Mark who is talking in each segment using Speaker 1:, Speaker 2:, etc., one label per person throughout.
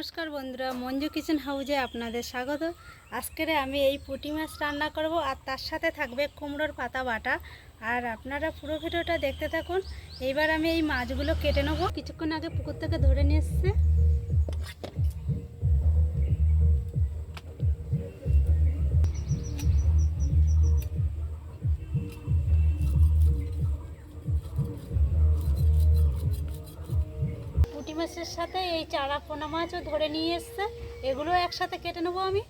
Speaker 1: নমস্কার বন্ধুরা, মঞ্জু কিচেন হাউজে আপনাদের স্বাগত। আজকের আমি এই পুঁটি মাছ রান্না করব আর তার সাথে থাকবে কুমড়োর পাতা বাটা। আর আপনারা পুরো ভিডিওটা দেখতে থাকুন। এইবার আমি এই মাছগুলো কেটে নেব। কিছুক্ষণ আগে পুকুর থেকে ধরে নিয়ে এসছে। মাছের সাথে এই চারা পোনা মাছও ধরে নিয়ে এসছে। এগুলো একসাথে কেটে নেব আমি।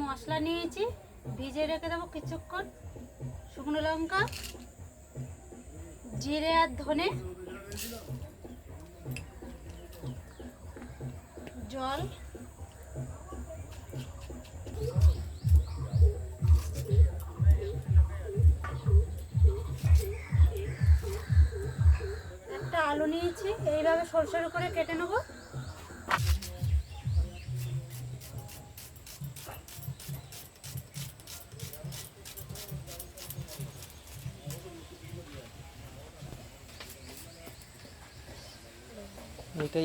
Speaker 1: মশলা নিয়েছি ভিজে রেখে দেবো কিছুক্ষণ। শুকনো লঙ্কা, জিরে আর ধনে, জল এইভাবে সরু সরু করে কেটে নেব?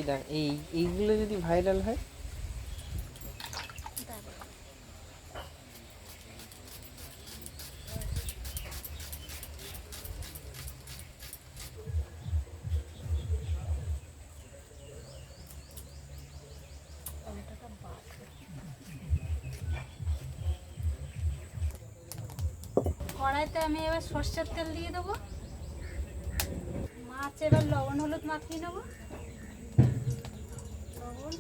Speaker 2: দেখ এই এইগুলো যদি ভাইরাল হয়
Speaker 1: কড়াইতে আমি এবার সর্ষের তেল দিয়ে দেবো। মাছ এবার লবণ, হলুদ মাখিয়ে নেব। লবণ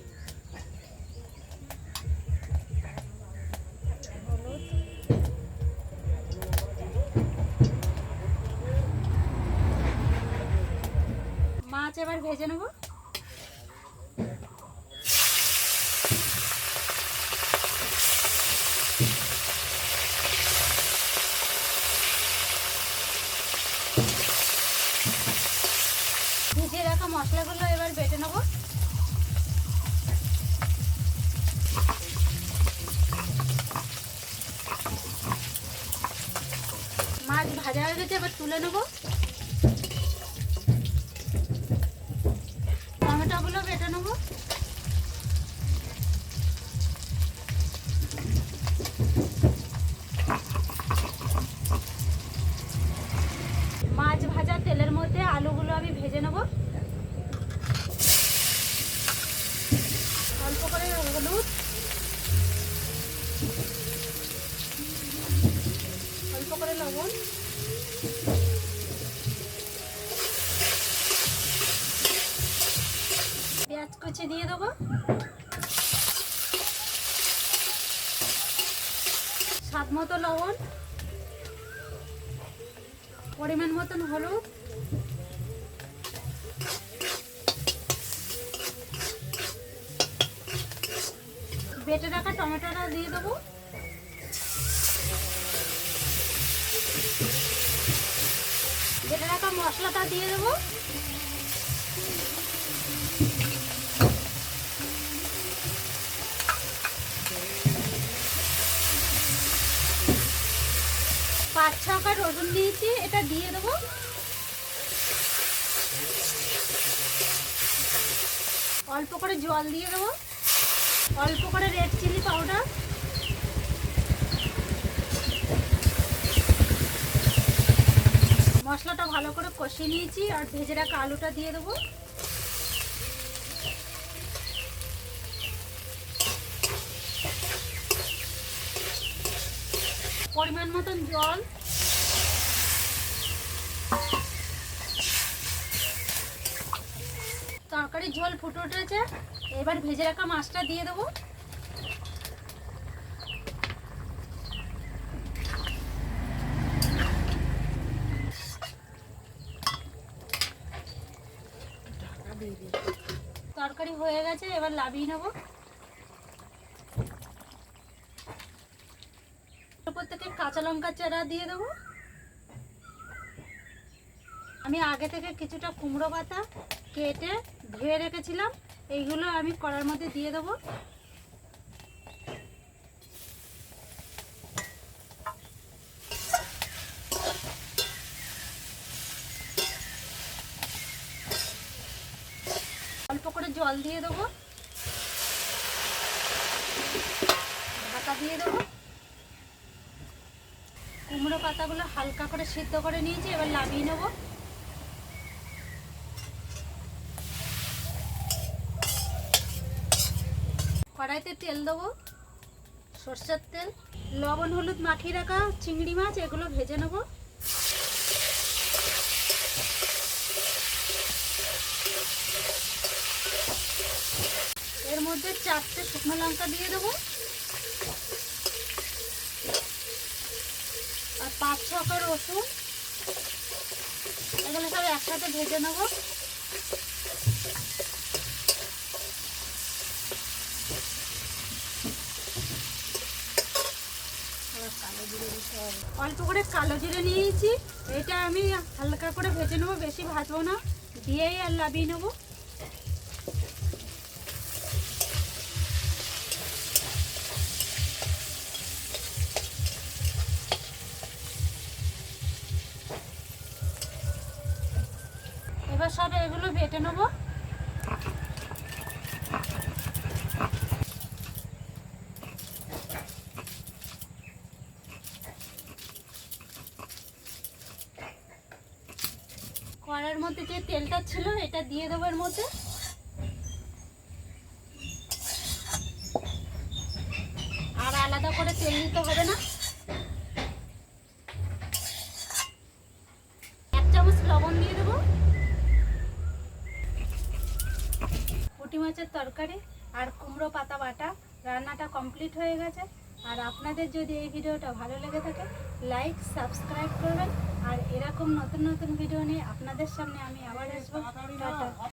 Speaker 1: মাছ এবার ভেজে নেব ভিজিয়ে রাখা মশলাগুলো এবার বেটে নেব। মাছ ভাজা হয়ে গেছে এবার তুলে নেব। কুচি দিয়ে দেবো। স্বাদ মতো লবণ, পরিমাণ মতন হলুদ। বেটে রাখা টমেটোটা দিয়ে দেবো। বেটে রাখা মশলাটা দিয়ে দেবো পাঁচ ছটা রসুন দিয়েছি, এটা দিয়ে দেবো। অল্প করে জল দিয়ে দেবো। অল্প করে রেড চিলি পাউডার মশলাটা ভালো করে কষিয়ে নিয়েছি, আর ভেজে রাখা আলুটা দিয়ে দেবো। পরিমাণ মতন জল। ঝোল ফুটে উঠেছে। এবার ভেজে রাখা মাছটা দিয়ে দেবো। তরকারি হয়ে গেছে, এবার লাভিয়ে নেব। উপর থেকে কাঁচা লঙ্কা চারা দিয়ে দেবো। আমি আগে থেকে কিছুটা কুমড়ো পাতা কেটে ধুয়ে রেখেছিলাম, এইগুলো আমি কড়ার মধ্যে দিয়ে দেবো। অল্প করে জল দিয়ে দেবো। ঢাকা দিয়ে দেবো। কুমড়ো পাতাগুলো হালকা করে সিদ্ধ করে নিয়েছি, এবার লাভিয়ে নেব। কড়াইতে তেল দেবো, সর্ষের তেল, লবণ, হলুদ মাখিয়ে রাখা চিংড়ি মাছ, এগুলো ভেজে নেব। এর মধ্যে চারটে শুকনো লঙ্কা দিয়ে দেবো। আর পাঁচ ছটা রসুন, এগুলো সব একসাথে ভেজে নেব এবার কালো জিরে দিতে অল্প করে কালো জিরে নিয়েছি। এটা আমি হালকা করে ভেজে নেব, বেশি ভাজবো না। দিয়েই আর লাভিয়ে নেব। এবার সব এগুলো বেটে নেব। কড়ার মধ্যে যে তেলটা ছিল, এটা দিয়ে দেবো এর মধ্যে। আর আলাদা করে তেল নিতে হবে না। এক চামচ লবণ দিয়ে দেবো। পুঁটি মাছের তরকারি আর কুমড়ো পাতা বাটা, রান্নাটা কমপ্লিট হয়ে গেছে। আর আপনাদের যদি এই ভিডিওটা ভালো লেগে থাকে লাইক সাবস্ক্রাইব করবেন। আর এরকম নতুন নতুন ভিডিও নিয়ে আপনাদের সামনে আমি আবার আসব। টাটা।